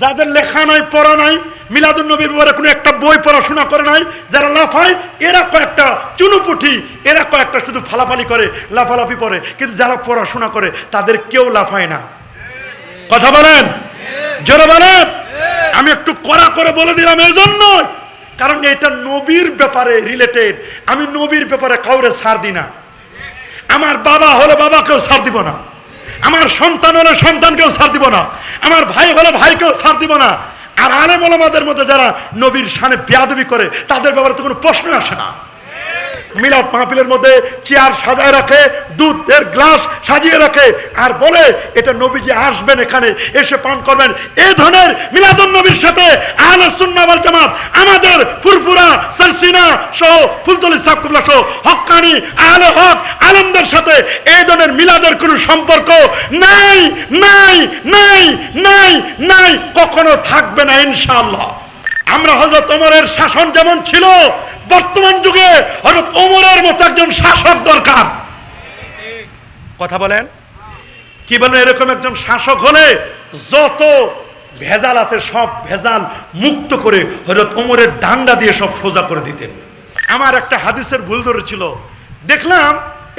যাদের লেখা নাই, পড়া নাই মিলাদুল নবীর ব্যাপারে কোনো একটা বই পড়াশোনা করে নাই, যারা লাফায় এরা কয়েকটা চুনুপুঠি, এরা কয়েকটা শুধু ফালাফালি করে, লাফালাফি পড়ে। কিন্তু যারা পড়াশোনা করে, তাদের কেউ লাফায় না। কথা বলেন? জোরে বলেন? আমি একটু কড়া করে বলে দিলাম এই জন্য কারণ এটা নবীর ব্যাপারে রিলেটেড আমি নবীর ব্যাপারে কাউরে ছাড় দিই না। আমার বাবা হলে বাবাকেও ছাড় দিব না। আমার সন্তান হলে সন্তানকেও ছাড় দিব না। আমার ভাই হলে ভাইকেও ছাড় দিব না। আর আলেম ওলামাদের মধ্যে যারা নবীর সানে বেয়াদবি করে, তাদের ব্যাপারে তো কোনো প্রশ্ন আসে না। মিলাদ মাহফিলের মধ্যে চেয়ার সাজায় রাখে, দুধের গ্লাস সাজিয়ে রাখে আর বলে, এটা নবীজি আসবেন এখানে, এসে পান করবেন। এই ধরনের মিলাদুন নবীর সাথে আহলে সুন্নাহ ওয়াল জামাত, আমাদের ফুরফুরা সারসিনা সহ ফুলতলি সাবকুবলা সহ হক্কানি আহলে হক, আলমদের সাথে এই ধরনের মিলাদের কোনো সম্পর্ক নাই নাই নাই নাই নাই, কখনো থাকবে না ইনশাআল্লাহ। আমরা হজরত ওমরের শাসন যেমন ছিল, বর্তমান যুগে হজরত ওমরের মতো একজন শাসক দরকার। কথা বলেন? কি বলেন এরকম একজন শাসক হলে যত ভেজাল আছে, সব ভেজাল মুক্ত করে হজরত ওমরের ডান্ডা দিয়ে সব সোজা করে দিতেন। আমার একটা হাদিসের ভুল ধরেছিল। দেখলাম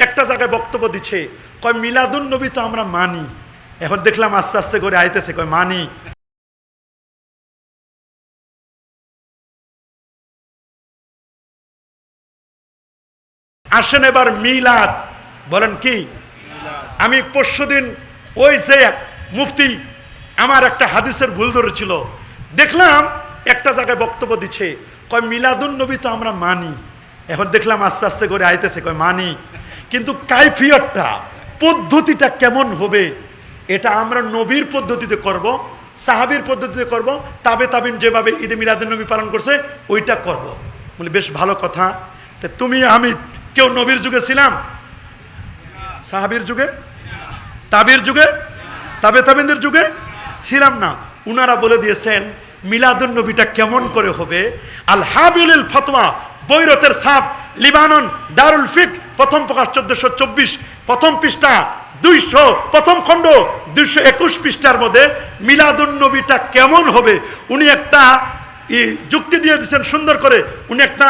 একটা জায়গায় বক্তব্য দিচ্ছে, কয় মিলাদুন নবী তো আমরা মানি। এখন দেখলাম আস্তে আস্তে করে আইতেছে, কয় মানি। আসেন এবার মিলাদ। বলেন কি? আমি পরশুদিন ওই যে মুফতি আমার একটা হাদিসের ভুল ধরেছিল। দেখলাম একটা জায়গায় বক্তব্য দিচ্ছে, কয় মিলাদুন নবী তো আমরা মানি। এখন দেখলাম আস্তে আস্তে করে আইতেছে, কয় মানি। কিন্তু কাইফিয়তটা, পদ্ধতিটা কেমন হবে, এটা আমরা নবীর পদ্ধতিতে করব, সাহাবির পদ্ধতিতে করব, তাবে তাবিন যেভাবে ঈদে মিলাদুন নবী পালন করছে, ওইটা করব। বলি, বেশ ভালো কথা। তুমি আমি কেউ নবীর যুগে ছিলাম? সাহাবির যুগে? তাবির যুগে? তাবে তাবিনদের যুগে? ছিলাম না। উনারা বলে দিয়েছেন, মিলাদুন নবীটা কেমন করে হবে? আল হাবিল ফতোয়া বৈরতের সাপ, লিবানন, দারুল ফিক, প্রথম প্রকাশ চোদ্দশো চব্বিশ, প্রথম পৃষ্ঠা দুইশো, প্রথম খণ্ড দুইশো একুশ পৃষ্ঠার মধ্যে মিলাদুন নবীটা কেমন হবে? উনি একটা যুক্তি দিয়ে দিয়েছেন সুন্দর করে। উনি একটা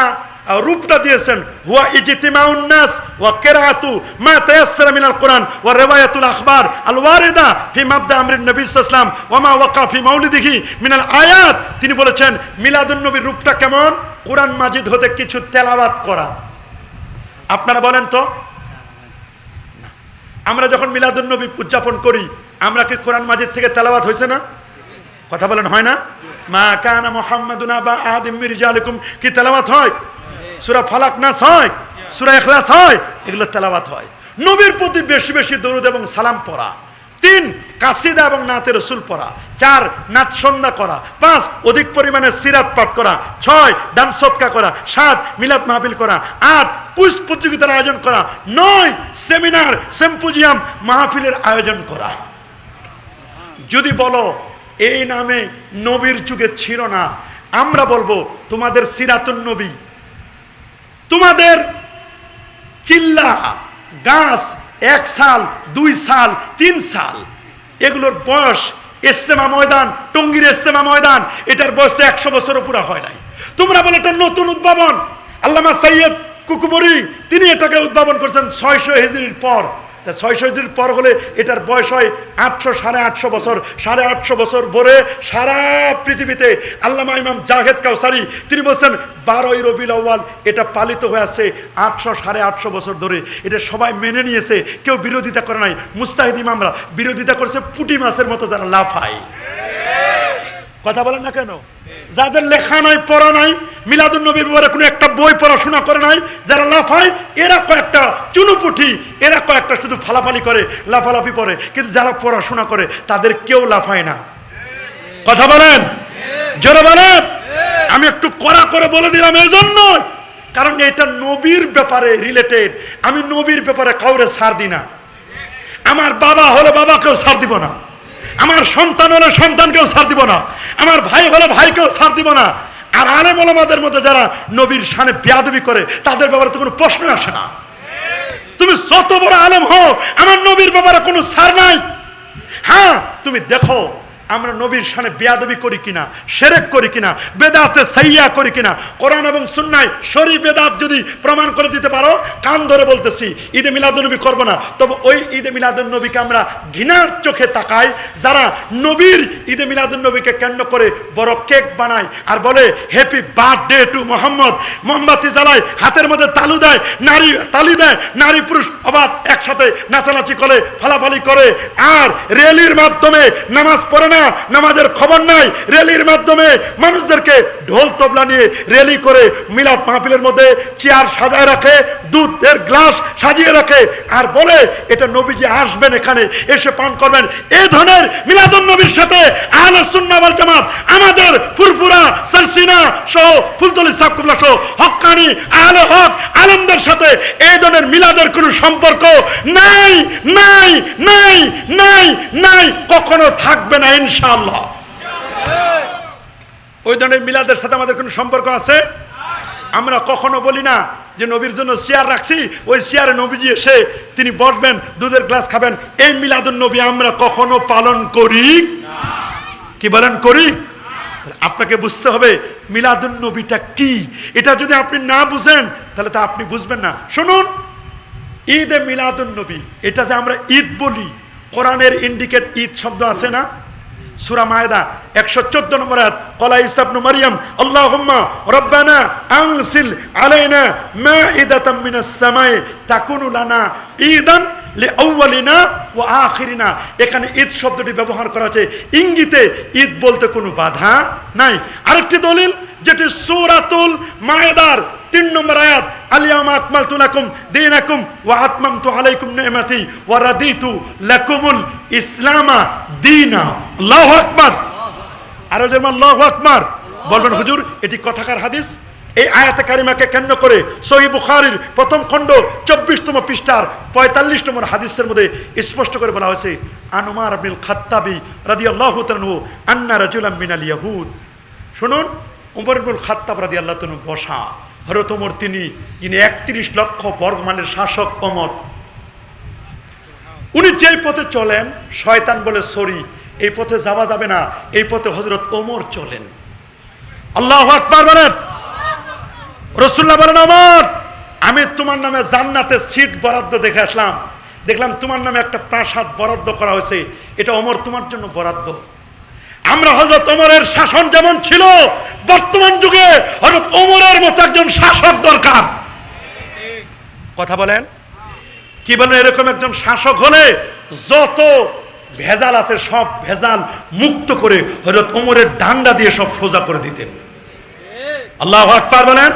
রূপটা দিয়েছেন, হুয়া ইজতিমাউন নাস ওয়া কিরাআতু মা তায়াসসারা মিনাল কোরআন ওয়া রিওয়ায়াতুল আখবার আল ওয়ারিদা ফি মাবদা আমরিন নবী সাল্লাল্লাহু আলাইহি ওয়া মা ওয়াকা ফি মাউলিদিহি মিনাল আয়াত। তিনি বলেছেন, মিলাদুন নবীর রূপটা কেমন? কোরআন মাজিদ হতে কিছু তেলাওয়াত করা। আপনারা বলেন তো? আমরা যখন মিলাদুন নবী উদযাপন করি, আমরা কি কোরআন মাজিদ থেকে তেলাওয়াত হয়েছে না? কথা বলেন, হয় না? মা কানা মুহাম্মাদুনা বা আদিম মির্জালিকুম কি তেলাওয়াত হয়? সূরা ফালাক নাস হয় সুরা ইখলাস হয়, এগুলো তেলাওয়াত হয়। নবীর প্রতি বেশি বেশি দরুদ এবং সালাম পড়া। তিন, কাসিদা এবং নাতে রসুল পড়া। চার নাচ সন্ধ্যা করা। পাঁচ, অধিক পরিমাণে সিরাত পাঠ করা। ছয়, দান সৎকা করা। সাত, মিলাদ মাহফিল করা। আট, কুইজ প্রতিযোগিতার আয়োজন করা। নয়, সেমিনার, সেম্পোজিয়াম, মাহফিলের আয়োজন করা। যদি বলো, এই নামে নবীর যুগে ছিল না, আমরা বলব, তোমাদের সিরাতুন নবী। তোমাদের চিল্লা, গাছ এক সাল, দুই সাল, তিন সাল। এগুলোর বয়স ইস্তেমা ময়দান, টঙ্গির ইস্তেমা ময়দান, এটার বয়স তো একশো বছরও পুরা হয় নাই। তোমরা বলে, এটা নতুন উদ্ভাবন। আল্লামা সৈয়দ কুকুবরি তিনি এটাকে উদ্ভাবন করেছেন ছয়শো হেজরির পর। তা ছয়শো হিজড়ির পর হলে এটার বয়স হয় আটশো সাড়ে আটশো বছর। সাড়ে আটশো বছর ভরে সারা পৃথিবীতে আল্লামা ইমাম জাহেদ কাউসারি তিনি বলছেন বারোই রবিল আউ্য়াল এটা পালিত হয়ে আসছে আটশো সাড়ে আটশো বছর ধরে। এটা সবাই মেনে নিয়েছে কেউ বিরোধিতা করে নাই। মুস্তাহিদ ইমামরা বিরোধিতা করেছে পুটি মাছের মতো যারা লাফায়। কথা বলেন না কেন? যাদের লেখা নাই, পড়া নাই মিলাদুন নবীর ব্যাপারে কোনো একটা বই পড়াশোনা করে নাই, যারা লাফায়, এরা কয়েকটা চুনুপুঠি, এরা কয়েকটা শুধু ফালাফালি করে, লাফালাফি পড়ে কিন্তু যারা পড়াশোনা করে, তাদের কেউ লাফায় না। কথা বলেন? জোরে বলেন? আমি একটু কড়া করে বলে দিলাম এই জন্য কারণ এটা নবীর ব্যাপারে রিলেটেড আমি নবীর ব্যাপারে কাউরে ছাড় দিই না। আমার বাবা হলে বাবাকেও ছাড় দিব না। আমার সন্তান হলে সন্তানকেও ছাড় দিব না। আমার ভাই হলে ভাইকেও ছাড় দিব না। আর আলেম ওলামাদের মধ্যে যারা নবীর সানে বেয়াদবি করে, তাদের ব্যাপারে তো কোনো প্রশ্ন আসে না। তুমি যত বড় আলেম হও, আমার নবীর ব্যাপারে কোনো সার নাই। হ্যাঁ তুমি দেখো আমরা নবীর সামনে বেয়াদবি করি কিনা, সেরেক করি কিনা, বেদাতে সাইয়া করি কিনা, কোরআন এবং সুন্নায় শরী বেদাত যদি প্রমাণ করে দিতে পারো, কান ধরে বলতেছি, ঈদে মিলাদুন্নবী করব না। তবে ওই ঈদে মিলাদুন্নবীকে আমরা ঘৃণার চোখে তাকাই, যারা নবীর ঈদে মিলাদুন্নবীকে কেন্দ্র করে বড় কেক বানায় আর বলে হ্যাপি বার্থডে টু মোহাম্মদ মোমবাতি জ্বালায়, হাতের মধ্যে তালু দেয়, নারী তালি দেয়, নারী পুরুষ অবাধ একসাথে নাচানাচি করে, ফালাফালি করে, আর রেলির মাধ্যমে নামাজ পড়ে না নামাজের খবর নাই, র্যালির মাধ্যমে মানুষদেরকে ঢোল তবলা নিয়ে র্যালি করে মিলাদ মাহফিলের মধ্যে চেয়ার সাজায় রাখে, দুধের গ্লাস সাজিয়ে রাখে, আর বলে, এটা নবীজি আসবেন এখানে, এসে পান করবেন। এই ধরনের মিলাদুন নবীর সাথে আহলে জামাত, আমাদের ফুরফুরা সারসিনা সহ ফুলতলি সাবকুবলা সহ হক্কানি আহলে হক আলমদের সাথে এই ধরনের মিলাদের কোনো সম্পর্ক নাই নাই নাই নাই নাই, কখনো থাকবে না, ইনশাআল্লাহ। ওই ধরনের মিলাদের সাথে আমাদের কোনো সম্পর্ক আছে? আমরা কখনো বলি না যে নবীর জন্য চেয়ার রাখছি, ওই চেয়ারে নবীজি এসে তিনি বসবেন, দুধের গ্লাস খাবেন। এই মিলাদুন নবী আমরা কখনো পালন করি? কি বলেন করি? আপনাকে বুঝতে হবে মিলাদুন নবীটা কি? এটা যদি আপনি না বুঝেন, তাহলে তা আপনি বুঝবেন না। শুনুন, ঈদে মিলাদুন নবী এটা যে আমরা ঈদ বলি, কোরআনের ইন্ডিকেট ঈদ শব্দ আছে না? সুরা মায়দা, একশো চোদ্দ নম্বর আয়াত, কলা ইসাবনু মারিয়াম, আল্লাহুম্মা রব্বানা আনসিল আলাইনা মাইদাতাম মিনাস সামাই তাকুনু লানা ঈদান লিআউয়ালিনা ওয়া আখিরিনা। এখানে ঈদ শব্দটি ব্যবহার করা হয়েছে। ইঙ্গিতে ঈদ বলতে কোনো বাধা নাই। আরেকটি দলিল, যেটি সূরাতুল মায়দার তিন নম্বর আয়াত আলিয়াম আকমালতু লাকুম দীনাকুম ওয়া আতমামতু আলাইকুম নি'মাতি ওয়া রাদিতু লাকুমুল ইসলামা দীনা। আল্লাহু আকবার। আরও যেমন আল্লাহু আকবার। বলবেন, হুজুর, এটি কথাকার হাদিস? এই আয়াতে কারিমাকে কেন্দ্র করে সহি বুখারির প্রথম খণ্ড চব্বিশতম পৃষ্ঠার পঁয়তাল্লিশ নম্বর হাদিসের মধ্যে স্পষ্ট করে বলা হয়েছে আনুমার আবিল খাত্তাবি রাদি আল্লাহ আন্না রাজুলাম মিনাল ইয়াহুদ। শুনুন, উমর ইবনুল খাত্তাব রাদি আল্লাহ তনু বসা। হরত ওমর তিনি, যিনি একত্রিশ লক্ষ বর্গমানের শাসক অমর। উনি যেই পথে চলেন, শয়তান বলে, সরি, এই পথে যাওয়া যাবে না, এই পথে হজরত ওমর চলেন। আল্লাহ আকবার বলেন। রসুল্লাহ বলেন আমার আমি তোমার নামে জান্নাতে সিট বরাদ্দ দেখে আসলাম। দেখলাম তোমার নামে একটা প্রাসাদ বরাদ্দ করা হয়েছে। এটা অমর তোমার জন্য বরাদ্দ। আমরা হজরত ওমরের শাসন যেমন ছিল, বর্তমান যুগে হজরত ওমরের মতো একজন শাসক দরকার। কথা বলেন। কি বলেন? এরকম একজন শাসক হলে যত ভেজাল আছে, সব ভেজাল মুক্ত করে হজরত ওমরের ডান্ডা দিয়ে সব সোজা করে দিতেন। আল্লাহ আকবার বলেন।